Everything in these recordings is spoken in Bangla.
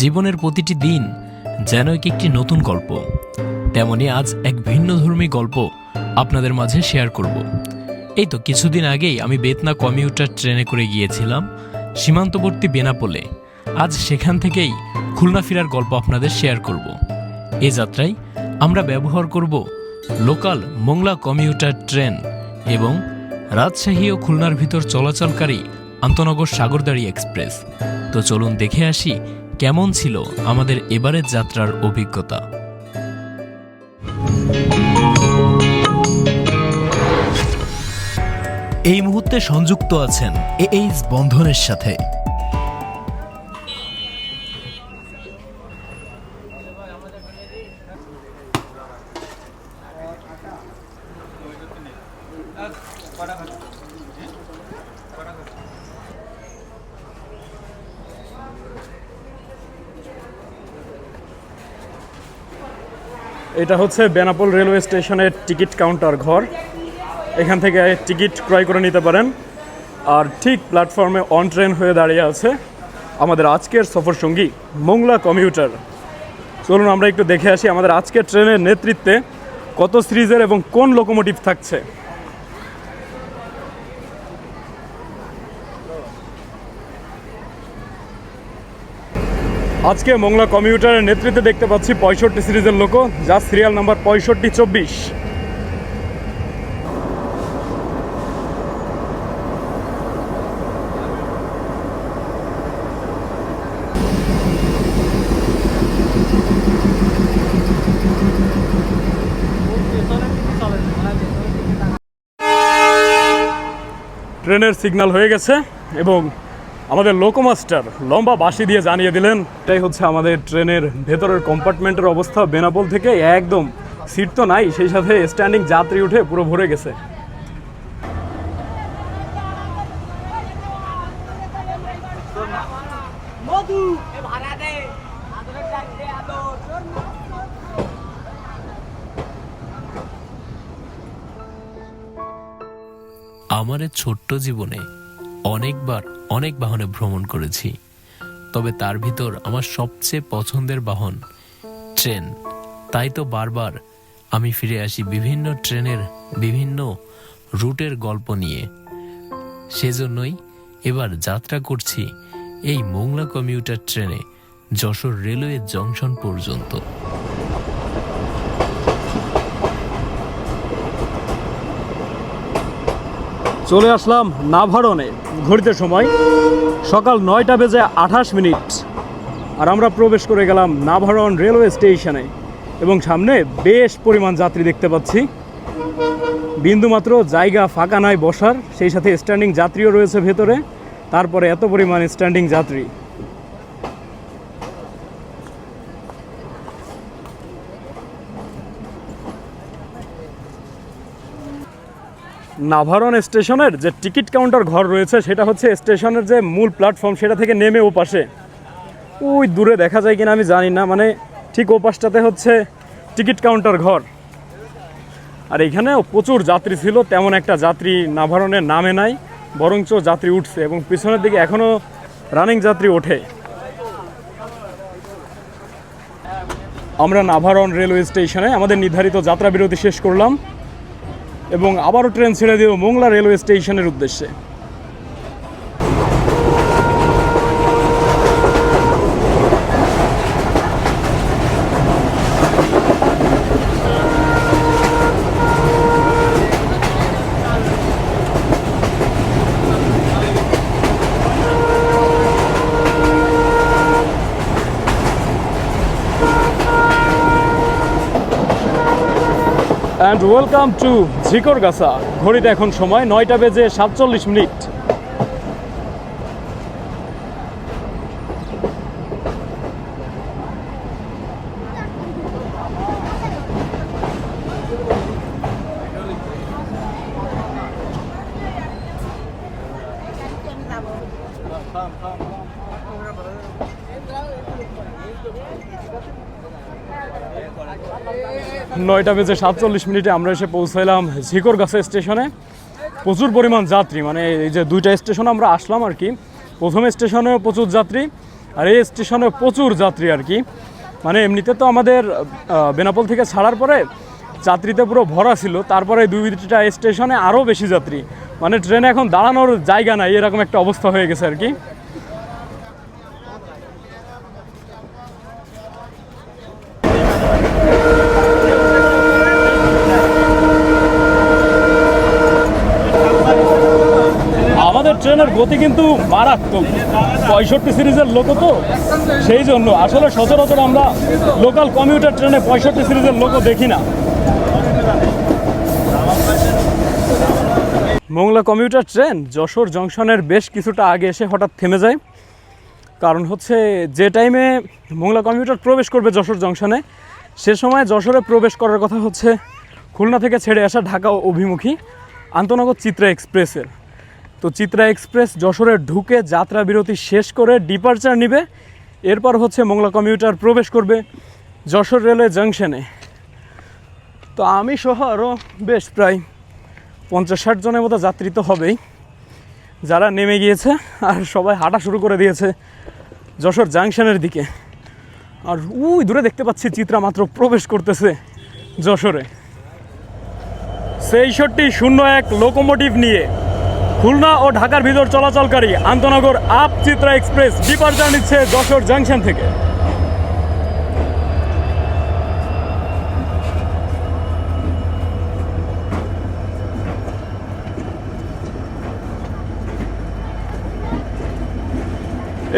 জীবনের প্রতিটি দিন যেন এক একটি নতুন গল্প। তেমনি আজ এক ভিন্নধর্মী গল্প আপনাদের মাঝে শেয়ার করব। এই তো কিছুদিন আগেই আমি বেতনা কমিউটার ট্রেনে করে গিয়েছিলাম, সীমান্তবর্তী বেনাপোলে। আজ সেখান থেকেই খুলনা ফেরার গল্প আপনাদের শেয়ার করব। এ যাত্রায় আমরা ব্যবহার করব লোকাল মোংলা কমিউটার ট্রেন এবং রাজশাহী ও খুলনার ভিতর চলাচলকারী আন্তনগর সাগরদাড়ি এক্সপ্রেস। তো চলুন দেখে আসি কেমন ছিল আমাদের এবারের যাত্রার অভিজ্ঞতা? এই মুহূর্তে সংযুক্ত আছেন এইচ বন্ধনের সাথে। এটা হচ্ছে বেনাপোল রেলওয়ে স্টেশনের টিকিট কাউন্টার ঘর। এখান থেকে টিকিট ক্রয় করে নিতে পারেন। আর ঠিক প্ল্যাটফর্মে অন ট্রেন হয়ে দাঁড়িয়ে আছে আমাদের আজকের সফর সঙ্গী মোংলা কমিউটার। চলুন আমরা একটু দেখে আসি আমাদের আজকের ট্রেনের নেতৃত্বে কত সিরিজের এবং কোন লোকোমোটিভ থাকছে। আজকে মোংলা কমিউটারের নেতৃত্বে দেখতে পাচ্ছি পঁয়ষট্টি সিরিজের লোক যা সিরিয়াল নাম্বার পঁয়ষট্টি চব্বিশ। ট্রেনের সিগন্যাল হয়ে গেছে এবং আমাদের লোকোমাস্টার লম্বা বাঁশি দিয়ে জানিয়ে দিলেন এটাই হচ্ছে আমাদের ট্রেনের ভেতরের কম্পার্টমেন্টের অবস্থা। বেনাপোল থেকে একদম সিট তো নাই সেই সাথে স্ট্যান্ডিং যাত্রী উঠে পুরো ভরে গেছে। আমার ছোট্ট জীবনে অনেকবার অনেক বাহনে ভ্রমণ করেছি। তবে তার ভিতর আমার সবচেয়ে পছন্দের বাহন ট্রেন। তাই তো বারবার আমি ফিরে আসি বিভিন্ন ট্রেনের বিভিন্ন রুটের গল্প নিয়ে। সেজন্যই এবার যাত্রা করছি এই মোংলা কমিউটার ট্রেনে যশোর রেলওয়ে জংশন পর্যন্ত। চলে আসলাম নাভারণে, ঘড়িতে সময়। সকাল নয়টা বেজে আঠাশ মিনিট। আর আমরা প্রবেশ করে গেলাম নাভারণ রেলওয়ে স্টেশনে। এবং সামনে বেশ পরিমাণ যাত্রী দেখতে পাচ্ছি। বিন্দুমাত্র জায়গা ফাঁকা নাই বসার, সেই সাথে স্ট্যান্ডিং যাত্রীও রয়েছে ভেতরে। তারপরে এত পরিমাণ স্ট্যান্ডিং যাত্রী। নাভারণ স্টেশনের যে টিকিট কাউন্টার ঘর রয়েছে, সেটা হচ্ছে স্টেশনের যে মূল প্ল্যাটফর্ম, সেটা থেকে নেমে ও পাশে ওই দূরে দেখা যায় কিনা আমি জানি না মানে ঠিক ও পাশটাতে হচ্ছে টিকিট কাউন্টার ঘর। আর এখানেও প্রচুর যাত্রী ছিল, তেমন একটা যাত্রী নাভারণের নামে নাই, বরঞ্চ যাত্রী উঠছে এবং পিছনের দিকে এখনও রানিং যাত্রী ওঠে। আমরা নাভারণ রেলওয়ে স্টেশনে আমাদের নির্ধারিত যাত্রা বিরতি শেষ করলাম। এবং আবারও ট্রেন ছেড়ে দেব মোংলা রেলওয়ে স্টেশনের উদ্দেশ্যে। And welcome to Jhikargachha. ঘড়িটা এখন সময় নয়টা বেজে সাতচল্লিশ মিনিট। নয়টা বেজে সাতচল্লিশ মিনিটে আমরা এসে পৌঁছাইলাম ঝিকরগাছা স্টেশনে। প্রচুর পরিমাণ যাত্রী মানে এই যে দুইটা স্টেশন আমরা আসলাম আর কি। প্রথম স্টেশনেও প্রচুর যাত্রী, আর এই স্টেশনে প্রচুর যাত্রী আর কি। মানে এমনিতে তো আমাদের বেনাপোল থেকে ছাড়ার পরে যাত্রীতে পুরো ভরা ছিল, তারপরে দুই দুইটা স্টেশনে আরও বেশি যাত্রী। মানে ট্রেনে এখন দাঁড়ানোর জায়গা নাই, এরকম একটা অবস্থা হয়ে গেছে আর কি। আমাদের ট্রেনের গতি কিন্তু মারাত্মক। পঁয়ষট্টি সিরিজের লোক তো, সেই জন্য। আসলে সচরাচর আমরা লোকাল কমিউটার ট্রেনে পঁয়ষট্টি সিরিজের লোকও দেখি না। মোংলা কমিউটার ট্রেন যশোর জংশনের বেশ কিছুটা আগে এসে হঠাৎ থেমে যায়। কারণ হচ্ছে যে টাইমে মোংলা কমিউটার প্রবেশ করবে যশোর জংশনে, সে সময় যশোরে প্রবেশ করার কথা হচ্ছে খুলনা থেকে ছেড়ে আসা ঢাকা অভিমুখী আন্তনগর চিত্রা এক্সপ্রেসের। তো চিত্রা এক্সপ্রেস যশোরে ঢুকে যাত্রা বিরতি শেষ করে ডিপার্চার নিবে, এরপর হচ্ছে মোংলা কমিউটার প্রবেশ করবে যশোর রেলওয়ে জাংশনে। তো আমি সহ আরও বেশ প্রায় পঞ্চাশ ষাট জনের মতো যাত্রী তো হবেই। যারা নেমে গিয়েছে আর সবাই হাঁটা শুরু করে দিয়েছে যশোর জাংশনের দিকে। আর উই, দূরে দেখতে পাচ্ছি চিত্রা মাত্র প্রবেশ করতেছে যশোরে। সেইষট্টি শূন্য এক লোকোমোটিভ নিয়ে খুলনা ও ঢাকার ভিতর চলাচলকারী আন্তনগর আপ চিত্রা এক্সপ্রেস ডিপার্চার নিচ্ছে যশোর জাংশন থেকে।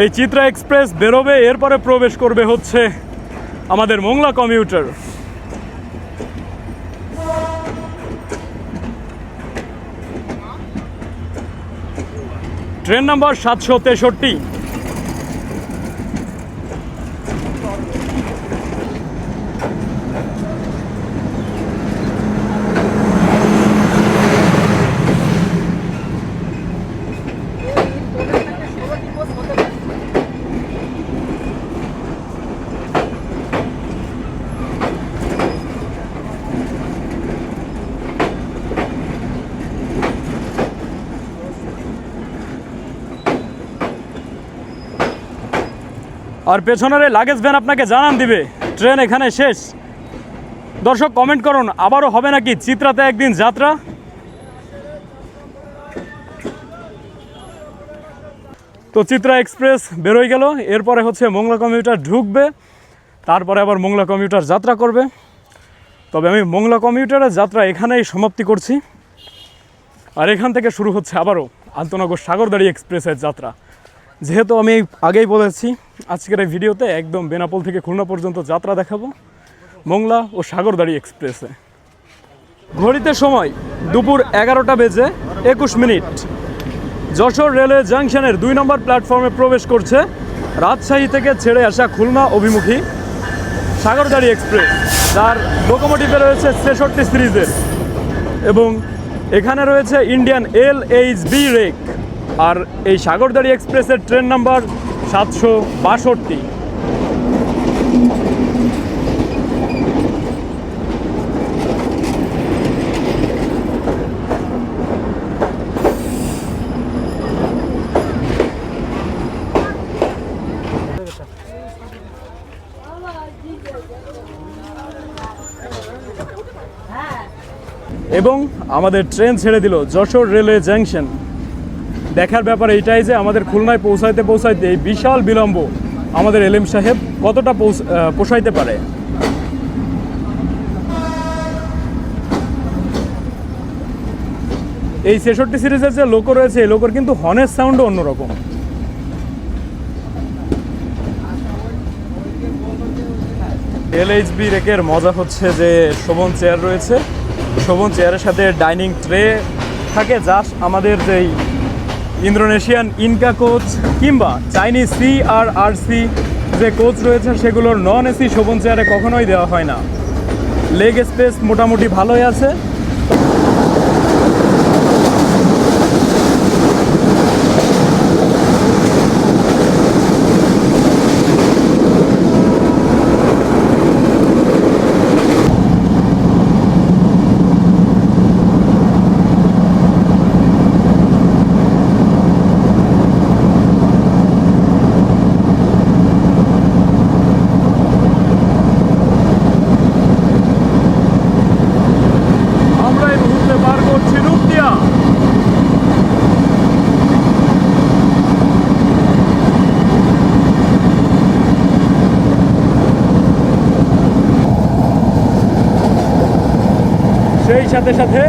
এই চিত্রা এক্সপ্রেস বেরোবে, এরপরে প্রবেশ করবে হচ্ছে আমাদের মোংলা কমিউটার। ট্রেন নাম্বার সাতশো তেষট্টি। আর পেছনের এই লাগেজ ভ্যান আপনাকে জানান দিবে। ট্রেন এখানে শেষ। দর্শক কমেন্ট করুন, আবারও হবে নাকি চিত্রাতে একদিন যাত্রা? তো চিত্রা এক্সপ্রেস বেরোয় গেল, এরপরে হচ্ছে মোংলা কমিউটার ঢুকবে, তারপরে আবার মোংলা কমিউটার যাত্রা করবে। তবে আমি মোংলা কমিউটারের যাত্রা এখানেই সমাপ্তি করছি। আর এখান থেকে শুরু হচ্ছে আবারও আন্তনগর সাগরদাড়ি এক্সপ্রেসের যাত্রা। যেহেতু আমি আগেই বলেছি, আজকের এই ভিডিওতে একদম বেনাপোল থেকে খুলনা পর্যন্ত যাত্রা দেখাবো, মোংলা ও সাগরদাড়ি এক্সপ্রেসে। ঘড়িতে সময় দুপুর এগারোটা বেজে একুশ মিনিট। যশোর রেলওয়ে জাংশনের দুই নম্বর প্ল্যাটফর্মে প্রবেশ করছে রাজশাহী থেকে ছেড়ে আসা খুলনা অভিমুখী সাগরদাড়ি এক্সপ্রেস, যার লোকোমোটিভে রয়েছে ছেষট্টি সিরিজের এবং এখানে রয়েছে Indian L H B rake. আর এই সাগরদাড়ি এক্সপ্রেসের ট্রেন নাম্বার সাতশো বাষট্টি। এবং আমাদের ট্রেন ছেড়ে দিল যশোর রেলওয়ে জাংশন। দেখার ব্যাপার এইটাই যে আমাদের খুলনায় পৌঁছাইতে পৌঁছাইতে এই বিশাল বিলম্ব আমাদের এলএম সাহেব কতটা পোষাইতে পারে? এই ছেষট্টি সিরিজের যে লোকো রয়েছে, এই লোকোর কিন্তু হর্নের সাউন্ডও অন্যরকম। এলএইচবি রেকের মজা হচ্ছে যে শোভন চেয়ার রয়েছে। শোভন চেয়ারের সাথে ডাইনিং ট্রে থাকে যা আমাদের যেই ইন্দোনেশিয়ান ইনকা কোচ কিংবা Chinese C R R C যে কোচ রয়েছে, সেগুলোর নন এসি শোভন চেয়ারে কখনোই দেওয়া হয় না। লেগ স্পেস মোটামুটি ভালোই আছে। সেই সাথে সাথে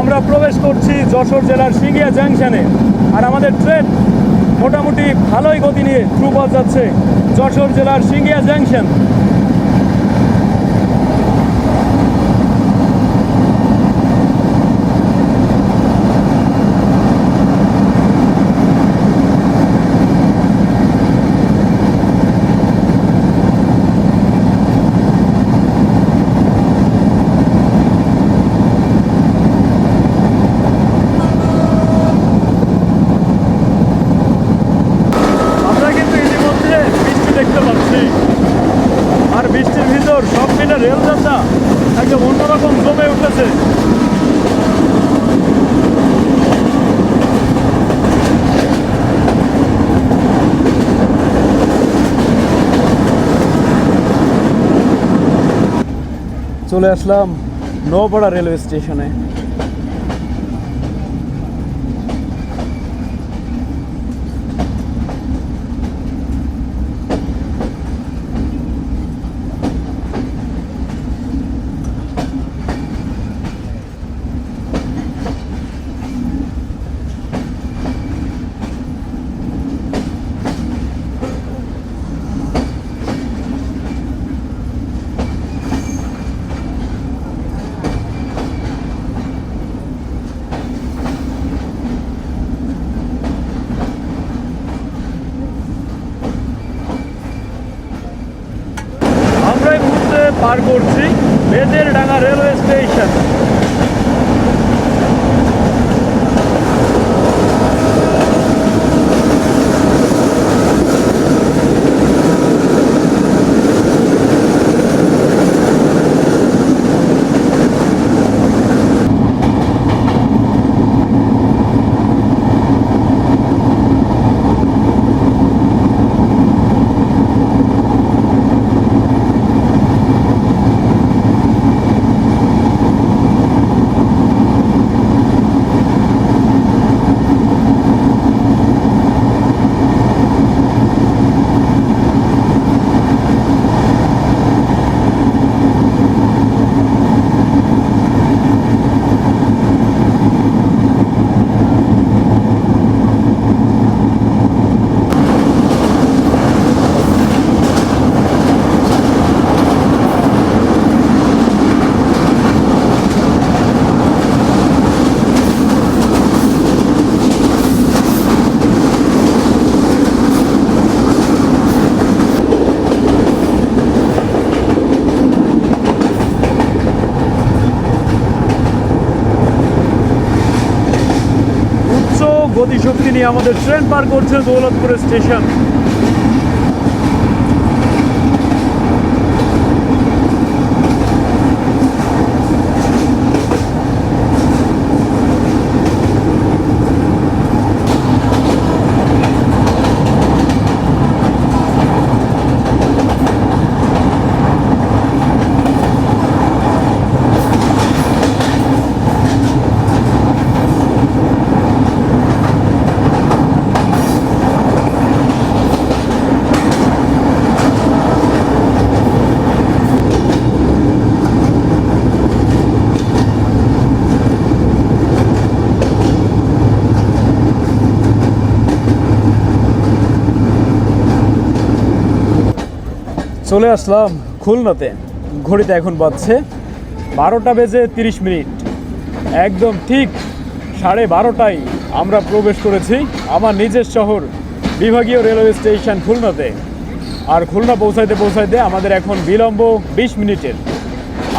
আমরা প্রবেশ করছি যশোর জেলার সিঙ্গিয়া জাংশনে। আর আমাদের ট্রেন মোটামুটি ভালোই গতি নিয়ে থ্রু যাচ্ছে যশোর জেলার সিঙ্গিয়া জাংশন আমরা কিন্তু ইতিমধ্যে বৃষ্টি দেখতে পাচ্ছি আর বৃষ্টির ভিতর সব মিলে রেলযাত্রা একদম অন্যরকম জমে উঠেছে চলে আসলাম নোপাড়া রেলওয়ে স্টেশনে। নিয়ে আমাদের ট্রেন পার করছে দৌলতপুরের স্টেশন। চলে আসলাম খুলনাতে। ঘড়িতে এখন বাজছে বারোটা বেজে তিরিশ মিনিট। একদম ঠিক সাড়ে বারোটায় আমরা প্রবেশ করেছি আমার নিজের শহর বিভাগীয় রেলওয়ে স্টেশন খুলনাতে। আর খুলনা পৌঁছাইতে পৌঁছাইতে আমাদের এখন বিলম্ব বিশ মিনিটের।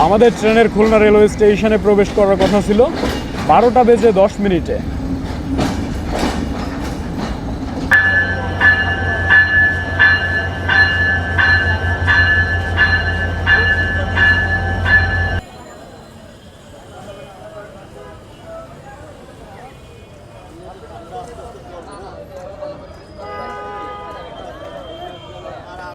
আমাদের ট্রেনের খুলনা রেলওয়ে স্টেশনে প্রবেশ করার কথা ছিল বারোটা বেজে দশ মিনিটে।